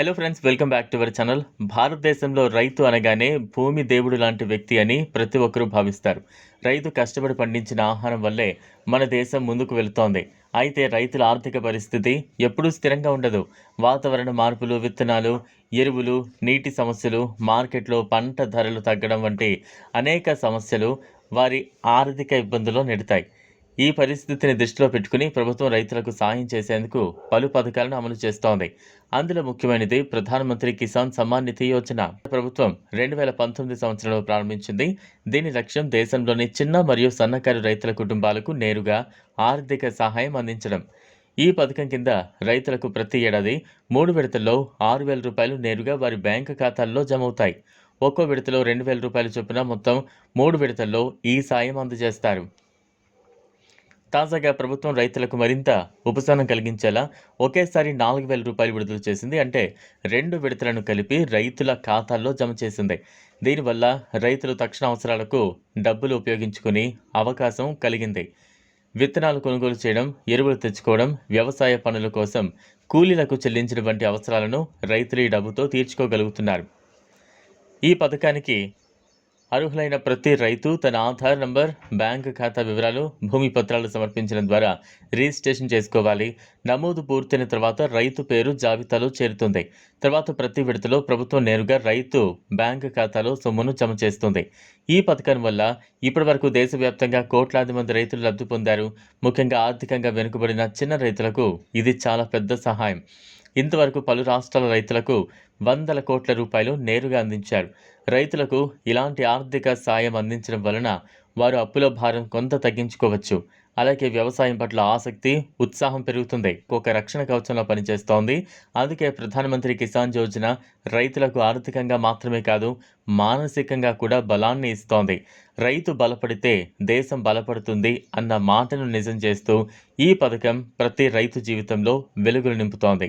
Hello friends welcome back to our channel భారతదేశంలో రైతు అనగానే భూమి దేవుడు లాంటి వ్యక్తి అని ప్రతి ఒక్కరూ భావిస్తారు. రైతు కష్టపడి పండించిన ఆహారం వల్లే మన దేశం ముందుకు వెళుతోంది. అయితే రైతుల ఆర్థిక పరిస్థితి ఎప్పుడూ స్థిరంగా ఉండదు. వాతావరణ మార్పులు విత్తనాలు ఎరువులు నీటి సమస్యలు మార్కెట్లో పంట ధరలు తగ్గడం వంటి అనేక సమస్యలు వారి ఆర్థిక ఇబ్బందుల్లో నెడతాయి. ఈ పరిస్థితిని దృష్టిలో పెట్టుకుని ప్రభుత్వం రైతులకు సాయం చేసేందుకు పలు పథకాలను అమలు చేస్తోంది. అందులో ముఖ్యమైనది ప్రధానమంత్రి కిసాన్ సమ్మాన్ నిధి యోజన. ప్రభుత్వం రెండు వేల పంతొమ్మిది సంవత్సరంలో ప్రారంభించింది. దీని లక్ష్యం దేశంలోని చిన్న మరియు సన్నకారు రైతుల కుటుంబాలకు నేరుగా ఆర్థిక సహాయం అందించడం. ఈ పథకం కింద రైతులకు ప్రతి ఏడాది మూడు విడతల్లో ఆరు వేల రూపాయలు నేరుగా వారి బ్యాంకు ఖాతాల్లో జమ అవుతాయి ఒక్కో విడతలో రెండు వేల రూపాయలు చొప్పున మొత్తం మూడు విడతల్లో ఈ సాయం అందజేస్తారు. తాజాగా ప్రభుత్వం రైతులకు మరింత ఉపశమనం కలిగించేలా ఒకేసారి నాలుగు వేల రూపాయలు విడుదల చేసింది. అంటే రెండు విడతలను కలిపి రైతుల ఖాతాల్లో జమ చేసింది. దీనివల్ల రైతులు తక్షణ అవసరాలకు డబ్బులు ఉపయోగించుకునే అవకాశం కలిగింది. విత్తనాలు కొనుగోలు చేయడం ఎరువులు తెచ్చుకోవడం వ్యవసాయ పనుల కోసం కూలీలకు చెల్లించిన వంటి అవసరాలను రైతులు ఈ డబ్బుతో తీర్చుకోగలుగుతున్నారు. ఈ పథకానికి అర్హులైన ప్రతి రైతు తన ఆధార్ నంబర్ బ్యాంక్ ఖాతా వివరాలు భూమి పత్రాలు సమర్పించడం ద్వారా రిజిస్ట్రేషన్ చేసుకోవాలి. నమోదు పూర్తయిన తర్వాత రైతు పేరు జాబితాలో చేరుతుంది. తర్వాత ప్రతి విడతలో ప్రభుత్వం నేరుగా రైతు బ్యాంక్ ఖాతాలో సొమ్మును జమ చేస్తుంది. ఈ పథకం వల్ల ఇప్పటివరకు దేశవ్యాప్తంగా కోట్లాది మంది రైతులు లబ్ధి పొందారు. ముఖ్యంగా ఆర్థికంగా వెనుకబడిన చిన్న రైతులకు ఇది చాలా పెద్ద సహాయం. ఇంతవరకు పలు రాష్ట్రాల రైతులకు వందల కోట్ల రూపాయలు నేరుగా అందించారు. రైతులకు ఇలాంటి ఆర్థిక సాయం అందించడం వలన వారు అప్పుల భారం కొంత తగ్గించుకోవచ్చు. అలాగే వ్యవసాయం పట్ల ఆసక్తి ఉత్సాహం పెరుగుతుంది. ఒక రక్షణ కవచంలో పనిచేస్తోంది. అందుకే ప్రధానమంత్రి కిసాన్ యోజన రైతులకు ఆర్థికంగా మాత్రమే కాదు మానసికంగా కూడా బలాన్ని ఇస్తోంది. రైతు బలపడితే దేశం బలపడుతుంది అన్న మాటను నిజం చేస్తూ ఈ పథకం ప్రతి రైతు జీవితంలో వెలుగులు నింపుతోంది.